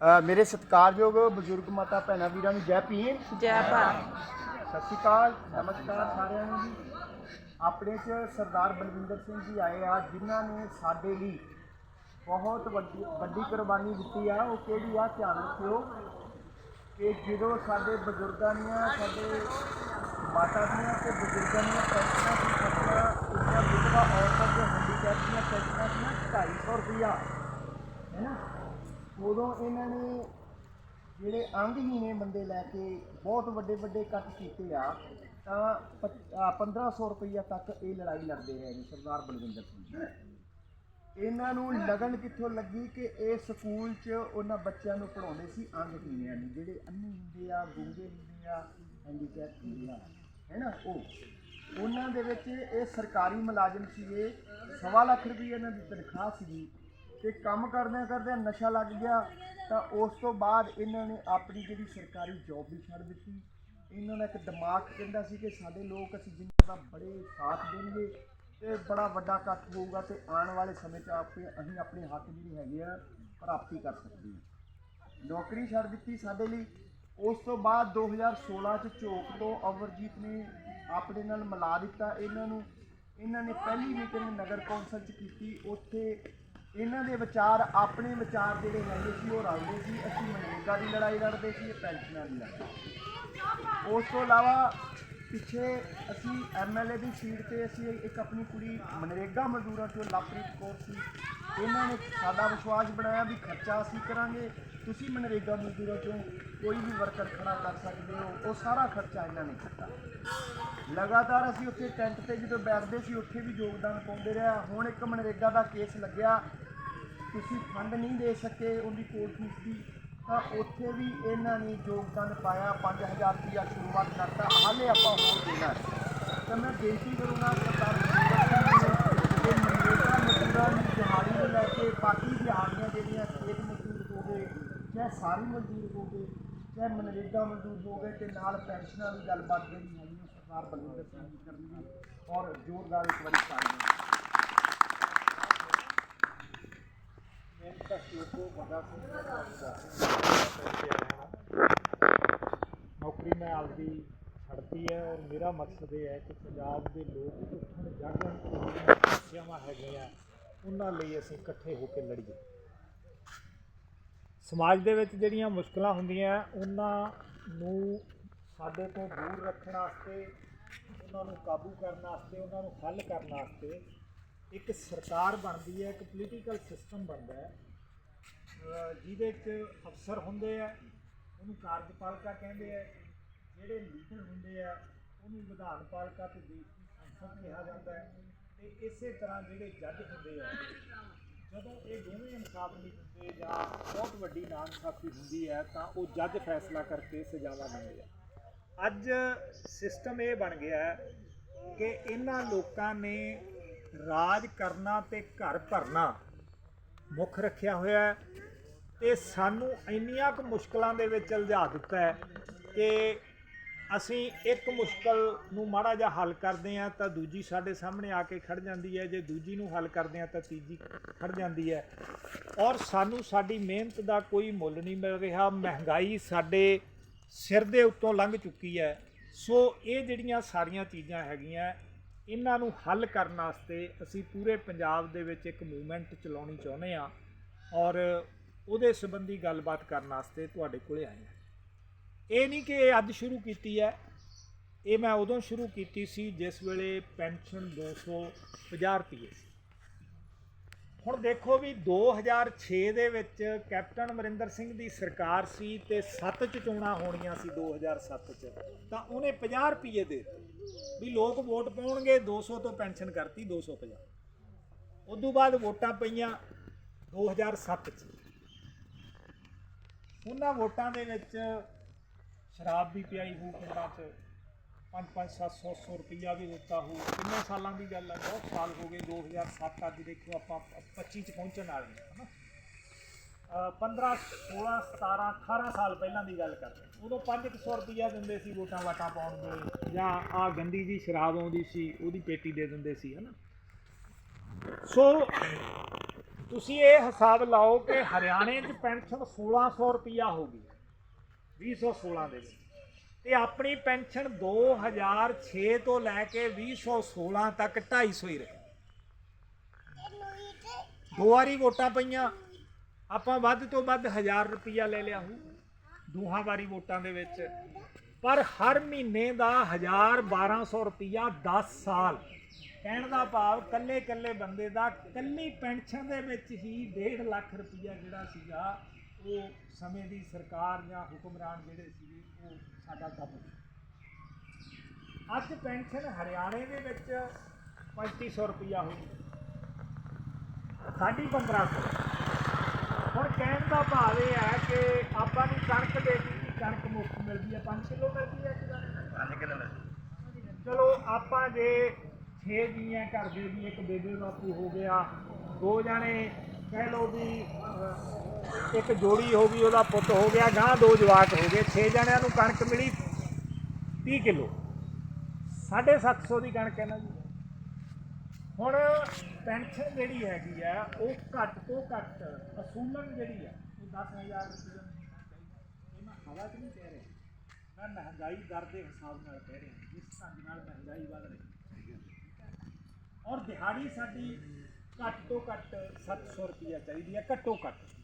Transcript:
ਅ, ਮੇਰੇ ਸਤਿਕਾਰਯੋਗ ਬਜ਼ੁਰਗ ਮਾਤਾ ਭੈਣਾਂ ਵੀਰਾਂ ਨੂੰ ਜੈ ਭੀਮ। ਜੈ ਭਾਰਤ। ਸਤਿ ਸ਼੍ਰੀ ਅਕਾਲ ਨਮਸਕਾਰ ਸਾਰਿਆਂ ਨੂੰ ਜੀ। ਆਪਣੇ ਚ ਸਰਦਾਰ ਬਲਵਿੰਦਰ ਸਿੰਘ ਜੀ ਆਏ ਆ ਜਿਨ੍ਹਾਂ ਨੇ ਸਾਡੇ ਲਈ ਬਹੁਤ ਵੱਡੀ ਵੱਡੀ ਕੁਰਬਾਨੀ ਦਿੱਤੀ ਆ। ਉਹ ਕਿਹੜੀ ਆ? ਧਿਆਨ ਰੱਖਿਓ ਕਿ ਜਦੋਂ ਸਾਡੇ ਬਜ਼ੁਰਗਾਂ ਦੀਆਂ ਸਾਡੇ ਮਾਤਾ ਦੀਆਂ ਤੇ ਬਜ਼ੁਰਗਾਂ ਦੀਆਂ ਪੈਨਸ਼ਨਾਂ ਸੀ ਸਾਡੀਆਂ ਉਹਨਾਂ ਵਿਧਵਾ ਔਰਤਾਂ ਦੇ ਹੈਂਡੀਕੈਪ ਦੀਆਂ ਪੈਨਸ਼ਨਾਂ ਸੀ 250 ਰੁਪਇਆ ਹੈ ਨਾ? ਉਦੋਂ ਇਹਨਾਂ ਨੇ ਜਿਹੜੇ ਅੰਗਹੀਣੇ ਬੰਦੇ ਲੈ ਕੇ ਬਹੁਤ ਵੱਡੇ ਵੱਡੇ ਕੱਟ ਕੀਤੇ ਆ, ਤਾਂ ਪਚ- ਆ 1500 ਰੁਪਈਆ ਤੱਕ ਇਹ ਲੜਾਈ ਲੜਦੇ ਰਹੇ ਨੇ ਸਰਦਾਰ ਬਲਵਿੰਦਰ ਸਿੰਘ ਜੀ। ਇਹਨਾਂ ਨੂੰ ਲਗਨ ਕਿੱਥੋਂ ਲੱਗੀ ਕਿ ਇਹ ਸਕੂਲ 'ਚ ਉਹਨਾਂ ਬੱਚਿਆਂ ਨੂੰ ਪੜਾਉਂਦੇ ਸੀ ਅੰਗਹੀਣਿਆਂ ਨੂੰ, ਜਿਹੜੇ ਅੰਨੇ ਹੁੰਦੇ ਆ, ਗੂੰਗੇ ਹੁੰਦੇ ਆ ਹੈਂਡੀਕੈਪ ਹੁੰਦੇ ਆ, ਹੈ ਨਾ ਉਹ, ਉਹਨਾਂ ਦੇ ਵਿੱਚ ਇਹ ਸਰਕਾਰੀ ਮੁਲਾਜ਼ਮ ਸੀਗੇ, ਸਵਾ ਲੱਖ ਰੁਪਏ ਇਹਨਾਂ ਦੀ ਤਨਖਾਹ ਸੀਗੀ ਤੇ ਕੰਮ ਕਰਦਿਆਂ ਕਰਦਿਆਂ ਨਸ਼ਾ ਲੱਗ ਗਿਆ, ਤਾਂ ਉਸ ਤੋਂ ਬਾਅਦ ਇਹਨਾਂ ਨੇ ਆਪਣੀ ਜਿਹੜੀ ਸਰਕਾਰੀ ਜੌਬ ਵੀ ਛੱਡ ਦਿੱਤੀ। ਇਹਨਾਂ ਦਾ ਇੱਕ ਦਿਮਾਗ ਕਹਿੰਦਾ ਸੀ ਕਿ ਸਾਡੇ ਲੋਕ ਅਸੀਂ ਜਿੰਨਾ ਦਾ ਬੜੇ ਸਾਥ ਦੇਣਗੇ ਤੇ ਬੜਾ ਵੱਡਾ ਇਕੱਠ ਹੋਊਗਾ ਤੇ ਆਉਣ ਵਾਲੇ ਸਮੇਂ 'ਚ ਆਪੇ ਅਸੀਂ ਆਪਣੇ ਹੱਕ ਜਿਹੜੀ ਹੈਗੇ ਆ ਪ੍ਰਾਪਤੀ ਕਰ ਸਕਦੇ ਹਾਂ। ਨੌਕਰੀ ਛੱਡ ਦਿੱਤੀ ਸਾਡੇ ਲਈ। ਉਸ ਤੋਂ ਬਾਅਦ 2016 ਚ ਝੋਕ ਤੋਂ ਅਵਰਜੀਤ ਨੇ ਆਪਣੇ ਨਾਲ ਮਿਲਾ ਦਿੱਤਾ ਇਹਨਾਂ ਨੂੰ। ਇਹਨਾਂ ਨੇ ਪਹਿਲੀ ਮੀਟਿੰਗ ਨਗਰ ਕੌਂਸਲ ਚ ਕੀਤੀ। ਉੱਥੇ ਇਹਨਾਂ ਦੇ ਵਿਚਾਰ ਆਪਣੇ ਵਿਚਾਰ ਜਿਹੜੇ ਹੈਗੇ ਸੀ, ਉਹ ਰਲਦੇ ਸੀ। ਅਸੀਂ ਮਨਰੇਗਾ ਦੀ ਲੜਾਈ ਲੜਦੇ ਸੀ ਪੈਨਸ਼ਨਾਂ ਦੀ ਲੜਾਈ। ਉਸ ਤੋਂ ਇਲਾਵਾ ਪਿੱਛੇ ਅਸੀਂ ਐਮਐਲਏ ਦੀ ਸੀਟ ਤੇ ਅਸੀਂ ਇੱਕ ਆਪਣੀ ਕੁੜੀ ਮਨਰੇਗਾ ਮਜ਼ਦੂਰਾਂ ਚੋਂ ਲਵਪ੍ਰੀਤ ਕੌਰ ਸੀ। ਇਹਨਾਂ ਨੇ ਸਾਡਾ ਵਿਸ਼ਵਾਸ ਬਣਾਇਆ ਵੀ ਖਰਚਾ ਅਸੀਂ ਕਰਾਂਗੇ। ਤੁਸੀਂ ਮਨਰੇਗਾ ਮਜ਼ਦੂਰਾਂ ਚੋਂ ਕੋਈ ਵੀ ਵਰਕਰ ਖੜਾ ਕਰ ਸਕਦੇ ਹੋ। ਉਹ ਸਾਰਾ ਖਰਚਾ ਇਹਨਾਂ ਨੇ ਕੀਤਾ। ਲਗਾਤਾਰ ਅਸੀਂ ਉੱਥੇ ਟੈਂਟ ਤੇ ਜਦੋਂ ਬੈਠਦੇ ਸੀ, ਉੱਥੇ ਵੀ ਯੋਗਦਾਨ ਪਾਉਂਦੇ ਰਿਹਾ। ਹੁਣ ਇੱਕ ਮਨਰੇਗਾ ਦਾ ਕੇਸ ਲੱਗਿਆ। ਤੁਸੀਂ ਫੰਡ ਨਹੀਂ ਦੇ ਸਕੇ, ਉਹਦੀ ਕੋਰਟ ਫੀਸ ਦੀ ਤਾਂ ਉੱਥੇ ਵੀ ਇਹਨਾਂ ਨੇ ਯੋਗਦਾਨ ਪਾਇਆ 5000 ਰੁਪਇਆ ਸ਼ੁਰੂਆਤ ਕਰਤਾ, ਹਾਲੇ ਆਪਾਂ ਹੋਰ ਦੇਣਾ ਹੈ। ਤਾਂ ਮੈਂ ਬੇਨਤੀ ਕਰੂੰਗਾ ਸਰਦਾਰ ਨੂੰ ਕਿ ਮਨਰੇਗਾ ਮਜ਼ਦੂਰਾਂ ਦੀ ਦਿਹਾੜੀ ਨੂੰ ਲੈ ਕੇ ਬਾਕੀ ਦਿਹਾੜੀਆਂ ਜਿਹੜੀਆਂ ਖੇਤ ਮਜ਼ਦੂਰ ਹੋ ਗਏ, ਚਾਹੇ ਸਾਰੀ ਮਜ਼ਦੂਰ ਹੋ ਗਏ, ਚਾਹੇ ਮਨਰੇਗਾ ਮਜ਼ਦੂਰ ਹੋ ਗਏ ਤੇ ਨਾਲ ਪੈਨਸ਼ਨਾਂ ਦੀ ਗੱਲਬਾਤ ਜਿਹੜੀ ਹੈਗੀ ਉਹ ਸਰਦਾਰ ਬਲਵਿੰਦਰ ਸਿੰਘ ਔਰ ਜ਼ੋਰਦਾਰ ਇੱਕ ਵਾਰੀ ਤਾੜੀਆਂ ਮੈਂ ਤਾਂ ਲੋਕੋ ਬੜਾ ਨੌਕਰੀ ਮੈਂ ਆਪਦੀ ਛੱਡਤੀ ਹੈ ਔਰ ਮੇਰਾ ਮਕਸਦ ਇਹ ਹੈ ਕਿ ਪੰਜਾਬ ਦੇ ਲੋਕ ਉੱਠਣ, ਜਾਗਣ ਜਿਹੜੀਆਂ ਸਮੱਸਿਆਵਾਂ ਹੈਗੀਆਂ, ਉਹਨਾਂ ਲਈ ਅਸੀਂ ਇਕੱਠੇ ਹੋ ਕੇ ਲੜੀਏ। ਸਮਾਜ ਦੇ ਵਿੱਚ ਜਿਹੜੀਆਂ ਮੁਸ਼ਕਲਾਂ ਹੁੰਦੀਆਂ, ਉਹਨਾਂ ਨੂੰ ਸਾਡੇ ਤੋਂ ਦੂਰ ਰੱਖਣ ਵਾਸਤੇ, ਉਹਨਾਂ ਨੂੰ ਕਾਬੂ ਕਰਨ ਵਾਸਤੇ, ਉਹਨਾਂ ਨੂੰ ਹੱਲ ਕਰਨ ਵਾਸਤੇ ਇੱਕ ਸਰਕਾਰ ਬਣਦੀ ਹੈ, ਇੱਕ ਪੋਲੀਟੀਕਲ ਸਿਸਟਮ ਬਣਦਾ ਹੈ ਜਿਹਦੇ 'ਚ ਅਫਸਰ ਹੁੰਦੇ ਆ, ਉਹਨੂੰ ਕਾਰਜਪਾਲਿਕਾ ਕਹਿੰਦੇ ਆ, ਜਿਹੜੇ ਲੀਡਰ ਹੁੰਦੇ ਆ, ਉਹਨੂੰ ਵਿਧਾਨ ਪਾਲਿਕਾ ਤੇ ਦੇਸ਼ ਦੀ ਸੰਸਦ ਕਿਹਾ ਜਾਂਦਾ ਹੈ। ਤੇ ਇਸੇ ਤਰ੍ਹਾਂ ਜਿਹੜੇ ਜੱਜ ਹੁੰਦੇ ਆ, ਜਦੋਂ ਇਹ ਦੋਵੇਂ ਇਨਸਾਫ ਨਹੀਂ ਹੁੰਦੇ ਜਾਂ ਬਹੁਤ ਵੱਡੀ ਨਾਇਨਸਾਫੀ ਹੁੰਦੀ ਹੈ, ਤਾਂ ਉਹ ਜੱਜ ਫੈਸਲਾ ਕਰਕੇ ਸਜ਼ਾਵਾਂ ਦਿੰਦੇ ਆ। ਅੱਜ ਸਿਸਟਮ ਇਹ ਬਣ ਗਿਆ ਕਿ ਇਹਨਾਂ ਲੋਕਾਂ ਨੇ ਰਾਜ ਕਰਨਾ ਤੇ ਘਰ ਭਰਨਾ। ਮੁੱਖ ਰੱਖਿਆ ਹੋਇਆ ਹੈ ਤੇ ਸਾਨੂੰ ਇੰਨੀਆਂ ਕੁ ਮੁਸ਼ਕਲਾਂ ਦੇ ਵਿੱਚ ਉਲਝਾ ਦਿੱਤਾ ਹੈ ਕਿ ਅਸੀਂ ਇੱਕ ਮੁਸ਼ਕਲ ਨੂੰ ਮਾੜਾ ਜਿਹਾ ਹੱਲ ਕਰਦੇ ਹਾਂ ਤਾਂ ਦੂਜੀ ਸਾਡੇ ਸਾਹਮਣੇ ਆ ਕੇ ਖੜ ਜਾਂਦੀ ਹੈ। ਜੇ ਦੂਜੀ ਨੂੰ ਹੱਲ ਕਰਦੇ ਹਾਂ ਤਾਂ ਤੀਜੀ ਖੜ ਜਾਂਦੀ ਹੈ। ਔਰ ਸਾਨੂੰ ਸਾਡੀ ਮਿਹਨਤ ਦਾ ਕੋਈ ਮੁੱਲ ਨਹੀਂ ਮਿਲ ਰਿਹਾ। ਮਹਿੰਗਾਈ ਸਾਡੇ ਸਿਰ ਦੇ ਉੱਤੋਂ ਲੰਘ ਚੁੱਕੀ ਹੈ। ਸੋ ਇਹ ਜਿਹੜੀਆਂ ਸਾਰੀਆਂ ਚੀਜ਼ਾਂ ਹੈਗੀਆਂ ਇਹਨਾਂ ਨੂੰ ਹੱਲ ਕਰਨ ਵਾਸਤੇ ਅਸੀਂ ਪੂਰੇ ਪੰਜਾਬ ਦੇ ਵਿੱਚ ਇੱਕ ਮੂਵਮੈਂਟ ਚਲਾਉਣੀ ਚਾਹੁੰਦੇ ਹਾਂ ਔਰ ਉਹਦੇ ਸੰਬੰਧੀ ਗੱਲਬਾਤ ਕਰਨ ਵਾਸਤੇ ਤੁਹਾਡੇ ਕੋਲੇ ਆਏ ਹਾਂ। ਇਹ ਨਹੀਂ ਕਿ ਇਹ ਅੱਜ ਸ਼ੁਰੂ ਕੀਤੀ ਹੈ, ਇਹ ਮੈਂ ਉਦੋਂ ਸ਼ੁਰੂ ਕੀਤੀ ਸੀ ਜਿਸ ਵੇਲੇ ਪੈਨਸ਼ਨ 250 ਰੁਪਏ ਸੀ। ਹੁਣ ਦੇਖੋ ਵੀ 2006 ਦੇ ਵਿੱਚ ਕੈਪਟਨ ਅਮਰਿੰਦਰ ਸਿੰਘ ਦੀ ਸਰਕਾਰ ਸੀ ਤੇ 7 ਚ ਚੋਣਾਂ ਹੋਣੀਆਂ ਸੀ 2007 ਚ, ਤਾਂ ਉਹਨੇ 50 ਰੁਪਏ ਦੇ ਦਿੱਤੇ। ਵੀ ਲੋਕ ਵੋਟ ਪਾਉਣਗੇ 200 ਤੋਂ ਪੈਨਸ਼ਨ ਕਰਤੀ 250 ਤੋਂ ਬਾਅਦ ਵੋਟਾਂ ਪਈਆਂ 2007 ਚ। ਉਹਨਾਂ ਵੋਟਾਂ ਦੇ ਵਿੱਚ ਸ਼ਰਾਬ ਵੀ ਪਿਆਈ ਹੋਊ ਪਿੰਡਾਂ 'ਚ। 5-5 700 ਰੁਪਈਆ ਵੀ ਦਿੱਤਾ ਹੋਊ। ਕਿੰਨੇ ਸਾਲਾਂ ਦੀ ਗੱਲ ਹੈ ਬਹੁਤ ਸਾਲ ਹੋ ਗਏ 2007 ਅੱਜ ਦੇਖੋ ਆਪਾਂ 25 ਚ ਪਹੁੰਚਣ ਵਾਲੇ ਹਾਂ, ਹਨਾ? ਅਹ 15 16 17 18 ਸਾਲ ਪਹਿਲਾਂ ਦੀ ਗੱਲ ਕਰਦੇ ਹਾਂ। ਉਦੋਂ 500 ਰੁਪਈਆ ਦਿੰਦੇ ਸੀ ਵੋਟਾਂ ਵਾਟਾਂ ਪਾਉਣ ਦੇ। ਜਾਂ ਆ ਗੰਦੀ ਜੀ ਸ਼ਰਾਬ ਆਉਂਦੀ ਸੀ, ਉਹਦੀ ਪੇਟੀ ਦੇ ਦਿੰਦੇ ਸੀ, ਹਨਾ? ਸੋ ਤੁਸੀਂ ਇਹ ਹਿਸਾਬ ਲਾਓ ਕਿ ਹਰਿਆਣੇ 'ਚ ਪੈਨਸ਼ਨ 1600 ਰੁਪਈਆ ਹੋ ਗਈ 2016 ਦੇ ਵਿੱਚ। ਤੇ ਆਪਣੀ ਪੈਨਸ਼ਨ 2006 ਤੋਂ ਲੈ ਕੇ 2016 ਤੱਕ 250 ਹੀ ਰਹੀ। ਦੋ ਵਾਰੀ ਵੋਟਾਂ ਪਈਆਂ। ਆਪਾਂ ਵੱਧ ਤੋਂ ਵੱਧ 1000 ਰੁਪਿਆ ਲੈ ਲਿਆ ਹੋ। ਦੋਹਾਂ ਵਾਰੀ ਵੋਟਾਂ ਦੇ ਵਿੱਚ। ਪਰ ਹਰ ਮਹੀਨੇ ਦਾ 1000 1200 ਰੁਪਿਆ 10 ਸਾਲ। ਕਹਿਣ ਦਾ ਭਾਵ ਕੱਲੇ ਕੱਲੇ ਬੰਦੇ ਦਾ ਕੱਲੀ ਪੈਨਸ਼ਨ ਦੇ ਵਿੱਚ ਹੀ 1.5 ਲੱਖ ਰੁਪਿਆ ਜਿਹੜਾ ਸੀਗਾ ਉਹ ਸਮੇਂ ਦੀ ਸਰਕਾਰ ਜਾਂ ਹੁਕਮਰਾਨ ਜਿਹੜੇ ਸੀਗੇ ਉਹ ਸਾਡਾ ਦੱਬ। ਅੱਜ ਪੈਨਸ਼ਨ ਹਰਿਆਣੇ ਦੇ ਵਿੱਚ 3500 ਰੁਪਿਆ ਹੋ ਗਈ। ਸਾਡੀ 1500 ਹੁਣ ਕਹਿਣ ਦਾ ਭਾਵ ਇਹ ਹੈ ਕਿ ਆਪਾਂ ਨੂੰ ਕਣਕ ਦੇ ਦਿੱਤੀ ਕਣਕ ਮੁਫਤ ਮਿਲਦੀ ਹੈ। 5 ਕਿਲੋ ਮਿਲਦੀ ਹੈ ਕਿ ਚਲੋ ਆਪਾਂ ਜੇ 6 ਜੀਆਂ ਘਰ ਦੇ ਵੀ ਇੱਕ ਬੇਬੇ ਬਾਪੂ ਹੋ ਗਿਆ ਦੋ ਜਾਣੇ ਕਹਿ ਲਓ ਵੀ ਇੱਕ ਜੋੜੀ ਹੋ ਗਈ ਉਹਦਾ ਪੁੱਤ ਹੋ ਗਿਆ ਗਾਂ ਦੋ ਜਵਾਕ ਹੋ ਗਏ 6 ਜਣਿਆਂ ਨੂੰ ਕਣਕ ਮਿਲੀ 30 ਕਿਲੋ। 750 ਦੀ ਕਣਕ ਹੈ ਨਾ ਜੀ। ਹੁਣ ਪੈਨਸ਼ਨ ਜਿਹੜੀ ਹੈਗੀ ਆ ਉਹ ਘੱਟ ਤੋਂ ਘੱਟ ਅਸੂਲਨ ਜਿਹੜੀ ਆ ਉਹ 10000 ਰੁਪਏ ਇਹ ਮੈਂ ਹਵਾ 'ਚ ਨਹੀਂ ਕਹਿ ਰਿਹਾ। ਮੈਂ ਮਹਿੰਗਾਈ ਦਰ ਦੇ ਹਿਸਾਬ ਨਾਲ ਕਹਿ ਰਿਹਾ। ਜਿਸ ਢੰਗ ਨਾਲ ਮਹਿੰਗਾਈ ਵਧ ਰਹੀ। ਹੈ। ਔਰ ਦਿਹਾੜੀ ਸਾਡੀ ਘੱਟ ਤੋਂ ਘੱਟ 700 ਰੁਪਇਆ ਚਾਹੀਦੀ ਹੈ ਘੱਟੋ ਘੱਟ।